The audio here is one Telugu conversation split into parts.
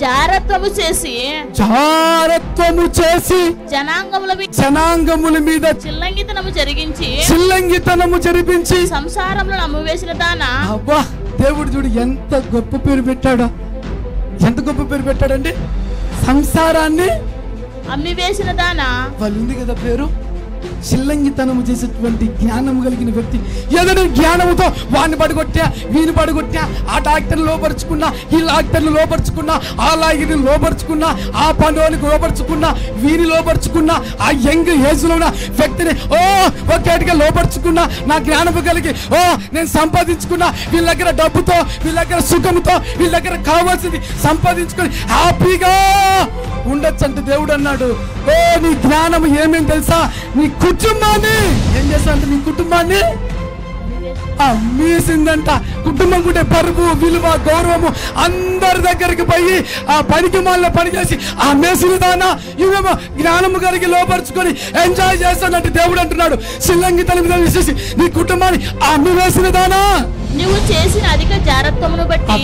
జారత్వము చేసి జారత్వము చేసి జనాంగముల జనాంగముల మీద చిల్లంగితనము జరిగించి చిల్లంగితనము జరిపించి సంసారంలో నమ్మివేసిన దానా. అబ్బా దేవుడు చూడు ఎంత గొప్ప పేరు పెట్టాడో. ఎంత గొప్ప పేరు పెట్టాడండి? సంసారాన్ని అమ్మి వేసిన దానా. వాళ్ళు ఉంది కదా పేరు? చిల్లంగితనము చేసేటువంటి జ్ఞానము కలిగిన వ్యక్తి ఏదైనా జ్ఞానముతో వాడిని పడగొట్టా వీని పడగొట్టా ఆ డాక్టర్ని లోపరుచుకున్నా ఈ డాక్టర్ని లోపరుచుకున్నా ఆ లాగిని లోపరుచుకున్నా ఆ పనులకి లోపరుచుకున్నా వీని లోపరుచుకున్నా ఆ యంగ్ ఏజ్లో ఉన్న వ్యక్తిని ఓ ఒకేటిగా లోపరుచుకున్నా నా జ్ఞానము కలిగి ఓ నేను సంపాదించుకున్నా వీళ్ళ దగ్గర డబ్బుతో వీళ్ళ దగ్గర సుఖంతో వీళ్ళ దగ్గర కావాల్సింది సంపాదించుకొని హ్యాపీగా ఉండొచ్చు అంటే దేవుడు అన్నాడు. ఓ నీ జ్ఞానం ఏమేమి తెలుసా? నీ కుటుంబాన్ని. ఏం చేస్తా అంటే నీ కుటుంబాన్ని అమ్మేసిందంట కుటుంబం కూడా పరుపు విలువ గౌరవము అందరి దగ్గరికి పోయి ఆ పనికి మాల పని చేసి ఆ మేసిన దానా ఇవేమో జ్ఞానము కలిగి లోపరుచుకొని ఎంజాయ్ చేస్తానంటే దేవుడు అంటున్నాడు. సిల్లంగి తల మీద వేసేసి నీ కుటుంబాన్ని అమ్మి వేసిన దానా. నువ్వు చేసిన అధిక జారత్వమును బట్టి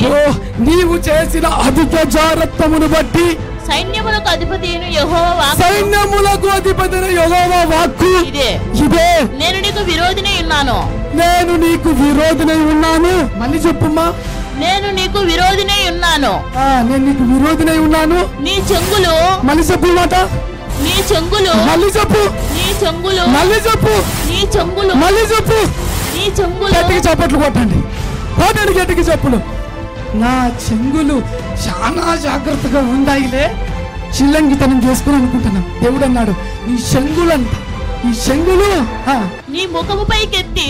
నీవు చేసిన అధిక జారత్వమును బట్టి సైన్యములకు అధిపతి యెహోవా వాక్కు. సైన్యములకు అధిపతిన యెహోవా వాక్కు. ఇదే. ఇదే. నేను నీకు విరోధిని ఉన్నాను. నేను నీకు విరోధినై ఉన్నాను. మళ్ళీ చెప్పుమ్మా. నేను నీకు విరోధిని ఉన్నాను. నేను నీకు విరోధినై ఉన్నాను. నీ చెంగులు. మళ్ళీ చెప్పు మాట. నీ చెంగులు. మళ్ళీ చెప్పు. నీ చెంగులు. మళ్ళీ చెప్పు. నీ చెంగులు. మళ్ళీ చెప్పు. నీ చెంగులు. గట్టికి చప్పట్లు కొట్టండి. కొట్టండి గట్టికి చెప్పులు. నా చెంగులు చాలా జాగ్రత్తగా ఉందాయిలే చిల్లంగితనం చేసుకుని అనుకుంటున్నాను దేవుడు అన్నాడు ఈ చెంగులంట ఈ చెంగులు నీ ముఖము పైకెత్తి!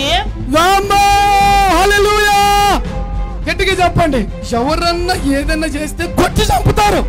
గట్టిగా చెప్పండి ఎవరన్నా ఏదన్నా చేస్తే కొట్టి చంపుతారు.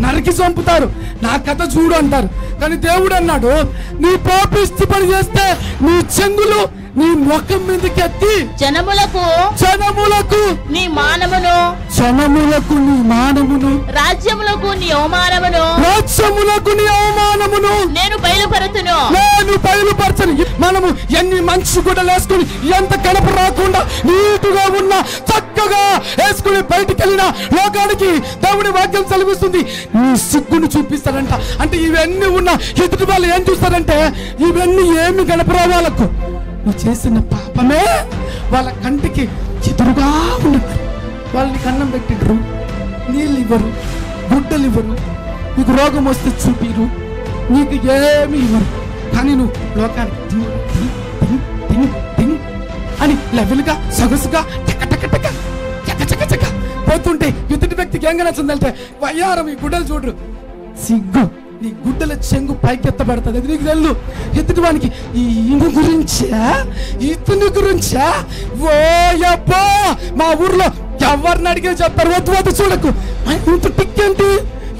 నరికి చంపుతారు. నా కథ చూడు అంటారు. కానీ దేవుడు అన్నాడు నీ పాపిష్టి పని చేస్తే నీ చెంగులు నీ ముఖం మీదకి ఎత్తి జనములకు జనములకు. నీ మానమును. జనములకు నీ మానమును. రాజ్యములకు నీ అవమానమును. రాజ్యములకు నీ అవమానమును. నేను బయలుపరుతును నేను బయలుపరచని. మనము ఎన్ని మంచి గుడ్డలు వేసుకుని ఎంత కనప రాకుండా నీటుగా ఉన్న చక్కగా వేసుకుని బయటికి వెళ్ళిన లోకానికి దేవుడి వాక్యం చదివిస్తుంది నీ సిగ్గును చూపిస్తాడంట. అంటే ఇవన్నీ ఉన్న ఎదుటి వాళ్ళు ఏం చూస్తారంటే ఇవన్నీ ఏమి కనపరా వాళ్ళకు? నువ్వు చేసిన పాపమే వాళ్ళ కంటికి ఎదురుగా ఉండదు వాళ్ళని కన్నం పెట్టిండ్రు. నీళ్ళు ఇవ్వరు గుడ్డలు ఇవ్వరు నీకు రోగం వస్తే చూపిరు. నీకు ఏమి ఇవ్వరు. కానీ నువ్వు లోకానికి తిని తిని తిని తిని తిని అని లెవెల్గా సొగసుగా టక టక టక చక చక చక పోతుంటే ఎదుటి వ్యక్తికి ఏం కనొచ్చిందంటే వయ్యారం ఈ గుడ్డలు చూడరు. సిగ్గు. నీ గుడ్డల చెంగు పైకెత్తబడుతుంది. అది నీకు తెలుసు ఎదుటి వానికి ఈయన గురించా? ఇతని గురించా? ఓయబ్బా మా ఊర్లో ఎవరిని అడిగే చెప్తారు? వద్దు వద్దు చూడకు. ఇంత టిక్ ఏంటి?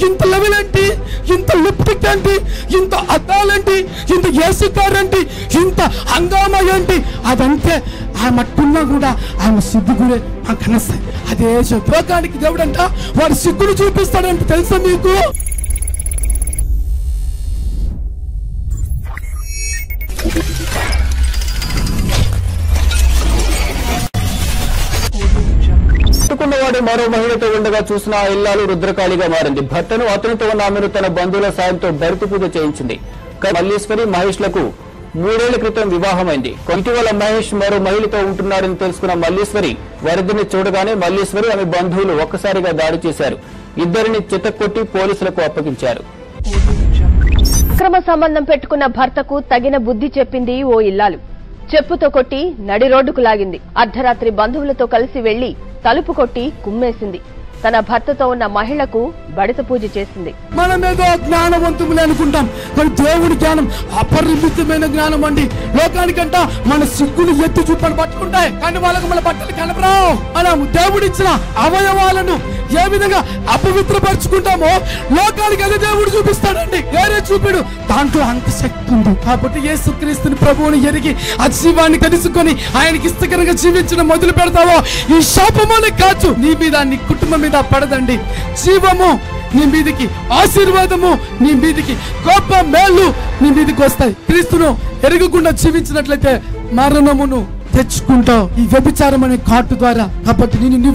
ఇంత లెవెల్ ఏంటి? ఇంత లిప్టిక్ ఏంటి? ఇంత అద్దాలేంటి ఇంత ఏసీ కార్ ఏంటి? ఇంత హంగామా ఏంటి? అదంతే. ఆమె అట్టున్నా కూడా ఆమె సిగ్గు గురే మాకు కనస్తాయి అదే లోకానికి దేవుడంట వాడు సిగ్గును చూపిస్తాడంటే. తెలుసా మీకు పట్టుకున్నవాడు మరో మహిళతో ఉండగా చూసిన ఆ ఇల్లాలు రుద్రకాళిగా మారింది. భర్తను అతనితో ఉన్న ఆమెను తన బంధువుల సాయంతో భరిత పూజ చేయించింది. కానీ మహేష్లకు మూడేళ్ళ క్రితం వివాహమైంది. ఇటీవల మహేష్ మరో మహిళతో ఉంటున్నాడని తెలుసుకున్న మల్లీశ్వరి వరదని చూడగానే మల్లీశ్వరి ఆమె బంధువులు ఒక్కసారిగా దాడి చేశారు. ఇద్దరిని చితక్కొట్టి పోలీసులకు అప్పగించారు. అక్రమ సంబంధం పెట్టుకున్న భర్తకు తగిన బుద్ధి చెప్పింది ఓ ఇల్లాలు. చెప్పుతో కొట్టి నడి రోడ్డుకు లాగింది. అర్ధరాత్రి బంధువులతో కలిసి వెళ్ళి తలుపు కొట్టి కుమ్మేసింది. తన భర్తతో ఉన్న మహిళకు బడిత పూజ చేసింది. మనం ఏదో అనుకుంటాం కానీ దేవుడి జ్ఞానం అపరిమితమైన జ్ఞానం అండి. లోకానికంట మన సిగ్గులు ఎత్తి చూపని పట్టుకుంటాయి కానీ వాళ్ళకు మన బట్టలు కనపరావు మనం దేవుడిచ్చిన అవయవాలను ఏ విధంగా అపవిత్రపరుచుకుంటామో లోకానికి అదే దేవుడు చూపిస్తాడండి. వేరే చూపిడు. దాంట్లో అంత శక్తి ఉంది. కాబట్టి యేసుక్రీస్తుని ప్రభువుని ఎరిగి ఆ జీవాన్ని తెలుసుకొని ఆయనకి ఇష్టకరంగా జీవించడం మొదలు పెడతావో ఈ శాపముని కాచు నీ మీద నీ కుటుంబం మీద పడదండి. జీవము నీ మీదికి ఆశీర్వాదము నీ మీదికి గొప్ప మేలు నీ మీదికి వస్తాయి. క్రీస్తును ఎరగకుండా జీవించినట్లయితే మరణమును తెచ్చుకుంటావు. ఈ వ్యభిచారం అనే కాటు ద్వారా. కాబట్టి నేను నువ్వు